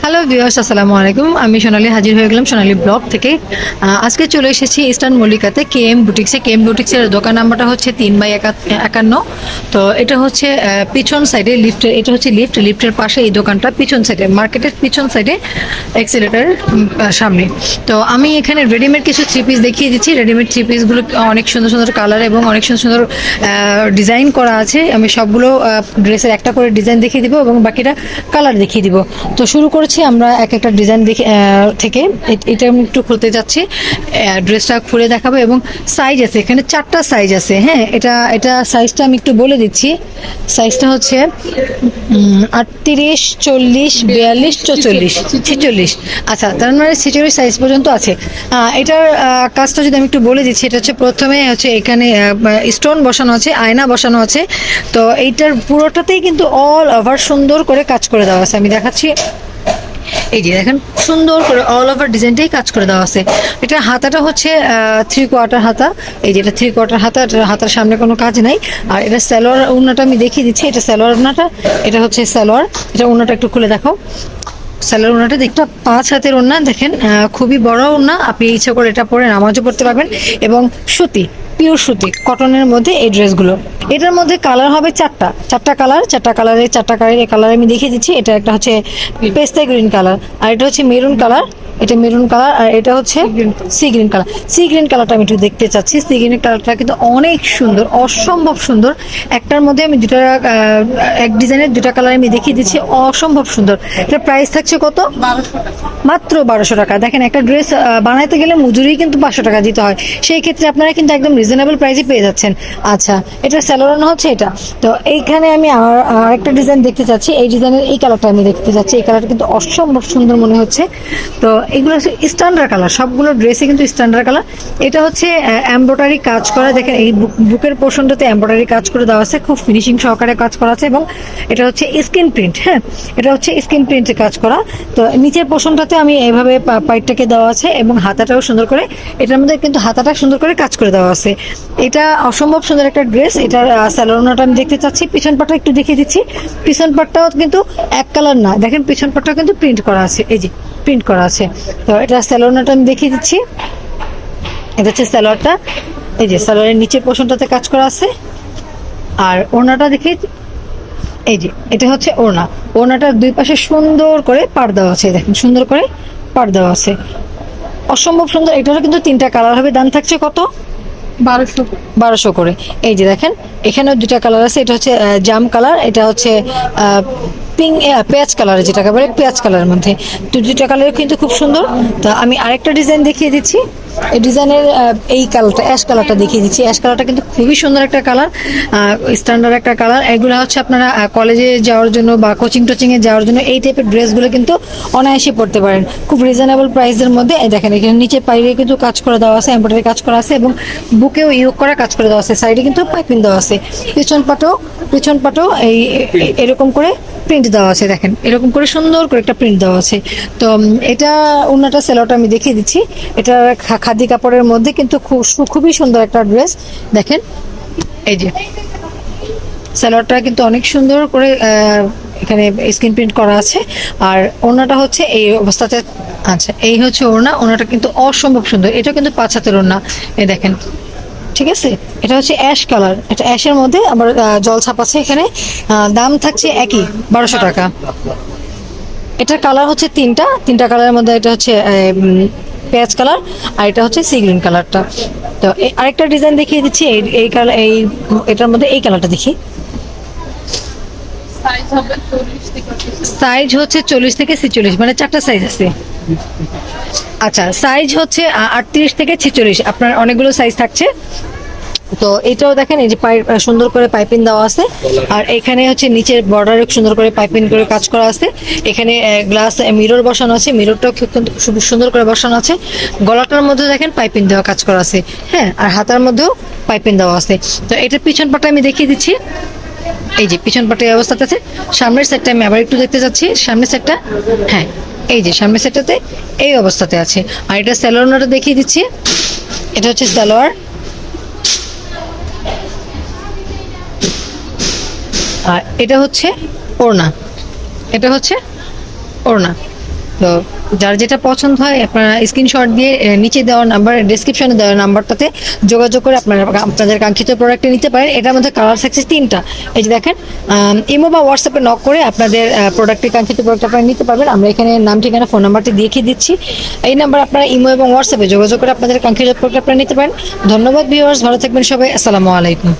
Hello viewers আসসালামু আলাইকুম। আমি সোনালি হাজির হয়ে গেলাম সোনালী ব্লক থেকে। আজকে চলে এসেছি ইস্টার্ন মল্লিকাতে, কে এম বুটিক্সে। কে এম বুটিক্সের দোকান নাম্বারটা হচ্ছে তিন বাই একা- একান্ন। তো এটা হচ্ছে পিছন সাইডে লিফটের এটা হচ্ছে লিফট লিফটের পাশে এই দোকানটা, পিছন সাইডে মার্কেটের পিছন সাইডে এক্সিলেটার সামনে। তো আমি এখানে রেডিমেড কিছু থ্রি পিস দেখিয়ে দিচ্ছি। রেডিমেড থ্রি পিসগুলো অনেক সুন্দর সুন্দর কালার এবং অনেক সুন্দর সুন্দর ডিজাইন করা আছে। আমি সবগুলো ড্রেসের একটা করে ডিজাইন দেখিয়ে দিব এবং বাকিটা কালার দেখিয়ে দিব। তো শুরু করেছি আমরা এক একটা ডিজাইন দেখে থেকে। এটা আমি একটু খুলতে যাচ্ছি। ড্রেসটা খুলে দেখাবো এবং সাইজ আছে। এখানে চারটা সাইজ আছে। হ্যাঁ এটা এটা সাইজটা আমি একটু বলে দিচ্ছি। সাইজটা হচ্ছে আটত্রিশ, চল্লিশ, বিয়াল্লিশ, চৌচল্লিশ, ছেচল্লিশ। আচ্ছা তার মানে ছেচল্লিশ সাইজ পর্যন্ত আছে। এটার কাজটা যদি আমি একটু বলে দিচ্ছি, এটা হচ্ছে প্রথমে হচ্ছে এখানে স্টোন বসানো আছে, আয়না বসানো আছে। তো এইটার পুরোটাতেই কিন্তু অল ওভার সুন্দর করে কাজ করে দেওয়া আছে। আমি দেখাচ্ছি। এই যে দেখেন, সুন্দর করে অল ওভার ডিজাইনটাই কাজ করে দেওয়া আছে। এটা হাতাটা হচ্ছে থ্রি কোয়ার্টার হাতা। এই যে এটা থ্রি কোয়ার্টার হাতা হাতার সামনে কোনো কাজ নাই। আর এটা স্যালোয়ার উন্নাটা আমি দেখিয়ে দিচ্ছি, এটা স্যালোয়ার উন্নাটা, এটা হচ্ছে স্যালোয়ার এটা উন্নাটা একটু খুলে দেখাও স্যালোয়ার ওনাটা দেখতে পাঁচ হাতের ওনা দেখেন খুবই বড় ওনা আপনি ইচ্ছা করে এটা পরে নামাজও পড়তে পারবেন। এবং সুতি পিওর সুতি কটনের মধ্যে এই ড্রেসগুলো। এটার মধ্যে কালার হবে চারটা। চারটা কালার চারটা কালারে চারটা কালারের কালার আমি দেখিয়ে দিচ্ছি। এটা একটা হচ্ছে পেস্তা গ্রিন কালার আর এটা হচ্ছে মেরুন কালার এটা মেরুন কালার আর এটা হচ্ছে sea green colour sea green কালারটা আমি একটু দেখতে চাচ্ছি। সি গ্রিন কালারটা কিন্তু অনেক সুন্দর অসম্ভব সুন্দর। একটার মধ্যে আমি দুটা এক ডিজাইনের দুটা কালার আমি দেখিয়ে দিচ্ছি। অসম্ভব সুন্দর। এটা প্রাইস থাকছে কত? মাত্র বারোশো টাকা। দেখেন একটা ড্রেস বানাইতে গেলে মজুরি কিন্তু পাঁচশো টাকা দিতে হয়। সেই ক্ষেত্রে আপনারা কিন্তু একদম রিজনেবল প্রাইসে পেয়ে যাচ্ছেন। আচ্ছা এটা স্যালোরানো হচ্ছে এটা। তো এইখানে আমি আর আরেকটা ডিজাইন দেখতে চাচ্ছি। এই ডিজাইনের এই কালারটা আমি দেখতে চাচ্ছি। এই কালারটা কিন্তু অসম্ভব সুন্দর মনে হচ্ছে। তো এগুলো স্ট্যান্ডার্ড কালার সবগুলো ড্রেসে কিন্তু স্ট্যান্ডার্ড কালার এটা হচ্ছে এমব্রয়ডারি কাজ করা। দেখেন, এই বুক- বুকের পোর্শনটাতে এমব্রয়ডারি কাজ করে দেওয়া আছে। খুব ফিনিশিং সহকারে কাজ করা আছে এবং এটা হচ্ছে স্কিন প্রিন্ট হ্যাঁ? এটা হচ্ছে স্কিন প্রিন্টে কাজ করা। তো নিচের পোর্শনটাতে আমি এইভাবে পাইটটাকে দেওয়া আছে এবং হাতাটাও সুন্দর করে, এটার মধ্যে কিন্তু হাতাটা সুন্দর করে কাজ করে দেওয়া আছে। এটা অসম্ভব সুন্দর একটা ড্রেস এটার স্যালোনাটা আমি দেখতে চাচ্ছি। পিছন পাটটা একটু দেখিয়ে দিচ্ছি। পিছন পাটটাও কিন্তু এক কালার না। দেখেন, পিছন পাটটাও কিন্তু প্রিন্ট করা আছে। এই যে প্রিন্ট করা আছে। তো এটা স্যালোনাটা আমি দেখিয়ে দিচ্ছি। এটা হচ্ছে স্যালোয়ারটা এই যে স্যালোয়ারের নিচের পোর্শনটাতে কাজ করা আছে। আর ওড়নাটা দেখে এই যে এটা হচ্ছে ওড়না। ওড়নাটার দুই পাশে সুন্দর করে পাড় দেওয়া আছে। দেখেন সুন্দর করে পাড় দেওয়া আছে। অসম্ভব সুন্দর। এটারও কিন্তু তিনটা কালার হবে। দাম থাকছে কত? বারোশো। বারোশো করে। এই যে দেখেন এখানেও দুটা কালার আছে। এটা হচ্ছে জাম কালার এটা হচ্ছে পিঙ্ক পেঁয়াজ কালার যেটাকে বলে, পেঁয়াজ কালারের মধ্যে। তো দুটা কালার কিন্তু খুব সুন্দর। তা আমি আরেকটা ডিজাইন দেখিয়ে দিচ্ছি। এই ডিজাইনের এই কালারটা অ্যাশ কালারটা দেখিয়ে দিচ্ছি। অ্যাশ কালারটা কিন্তু খুবই সুন্দর একটা কালার স্ট্যান্ডার্ড একটা কালার এগুলো হচ্ছে আপনারা কলেজে যাওয়ার জন্য বা কোচিং টোচিংয়ে যাওয়ার জন্য এই টাইপের ড্রেসগুলো কিন্তু অনায়াসে পড়তে পারেন। খুব রিজনেবল প্রাইসের মধ্যে দেখেন, এখানে নিচে পাইরে কিন্তু কাজ করে দেওয়া আছে এমব্রয়ডারি কাজ করা আছে এবং বুকেও ইউক করা কাজ করে দেওয়া আছে সাইডে কিন্তু পাইপিং দেওয়া আছে। পিছন পাটেও পিছন পাটেও এই এরকম করে প্রিন্ট দেওয়া আছে, দেখেন। এরকম করে সুন্দর করে একটা প্রিন্ট দেওয়া আছে। তো এটা অন্যটা সেলোটা আমি দেখিয়ে দিচ্ছি। এটা খাদি কাপড়ের মধ্যে কিন্তু খুব খুবই সুন্দর একটা ড্রেস দেখেন, এই যে। স্যালোয়ারটা কিন্তু অনেক সুন্দর করে এখানে স্ক্রিন প্রিন্ট করা আছে। আর ওড়নাটা হচ্ছে এই অবস্থাতে আচ্ছা এই হচ্ছে ওড়না। ওড়নাটা কিন্তু অসম্ভব সুন্দর। এটা কিন্তু পাঁচ হাতের ওড়না। এই দেখেন। ঠিক আছে? এটা হচ্ছে অ্যাশ কালার এটা অ্যাশের মধ্যে আবার জল ছাপ আছে এখানে। দাম থাকছে একই বারোশো টাকা। এটার কালার হচ্ছে তিনটা। তিনটা কালারের মধ্যে এটা হচ্ছে পেঁয়াজ কালার আর এটা হচ্ছে সি গ্রিন কালারটা তো আরেকটা ডিজাইন দেখিয়ে দিচ্ছি। এই এই কালার এই এটার মধ্যে এই কালারটা দেখি। সাইজ হচ্ছে চল্লিশ থেকে ছেচল্লিশ মানে চারটা সাইজ আছে। আচ্ছা সাইজ হচ্ছে আটত্রিশ থেকে ছেচল্লিশ। আপনার অনেকগুলো সাইজ থাকছে। তো এটাও দেখেন, এই যে সুন্দর করে পাইপিং দেওয়া আছে। আর এখানে হচ্ছে নিচের বর্ডারে সুন্দর করে পাইপিং করে কাজ করা আছে। এখানে গ্লাস মিরর বসানো আছে। মিররটাও খুব সুন্দর করে বসানো আছে। গলাটার মধ্যে দেখেন পাইপিং দেওয়া কাজ করা আছে। হ্যাঁ আর হাতার মধ্যেও পাইপিং দেওয়া আছে। তো এটার পিছন পাটা আমি দেখিয়ে দিচ্ছি। এই যে পিছন পাটে অবস্থাতে আছে। সামনের সেটটা আমি আবার একটু দেখতে যাচ্ছি। সামনের সেটটা হ্যাঁ এই যে সামনের সেটটাতে এই অবস্থাতে আছে। আর এটা স্যালোয়ারটা দেখিয়ে দিচ্ছি। এটা হচ্ছে সালোয়ার আর এটা হচ্ছে ওড়না। এটা হচ্ছে ওড়না। তো যার যেটা পছন্দ হয়, আপনারা স্ক্রিনশট দিয়ে নিচে দেওয়া নাম্বার ডিসক্রিপশনে দেওয়া নাম্বারটাতে যোগাযোগ করে আপনারা আপনাদের কাঙ্ক্ষিত প্রোডাক্টটি নিতে পারেন। এটার মধ্যে কালার থাকছে তিনটা। এই যে দেখেন ইমো বা হোয়াটসঅ্যাপে নক করে আপনাদের প্রোডাক্টটি কাঙ্ক্ষিত প্রোডাক্ট আপনারা নিতে পারবেন। আমরা এখানে নাম, ঠিকানা ফোন নাম্বারটি দেখিয়ে দিচ্ছি। এই নাম্বার আপনারা ইমো এবং হোয়াটসঅ্যাপে যোগাযোগ করে আপনাদের কাঙ্ক্ষিত প্রোডাক্ট আপনারা নিতে পারেন। ধন্যবাদ ভিউয়ার্স ভালো থাকবেন সবাই। আসসালামু আলাইকুম।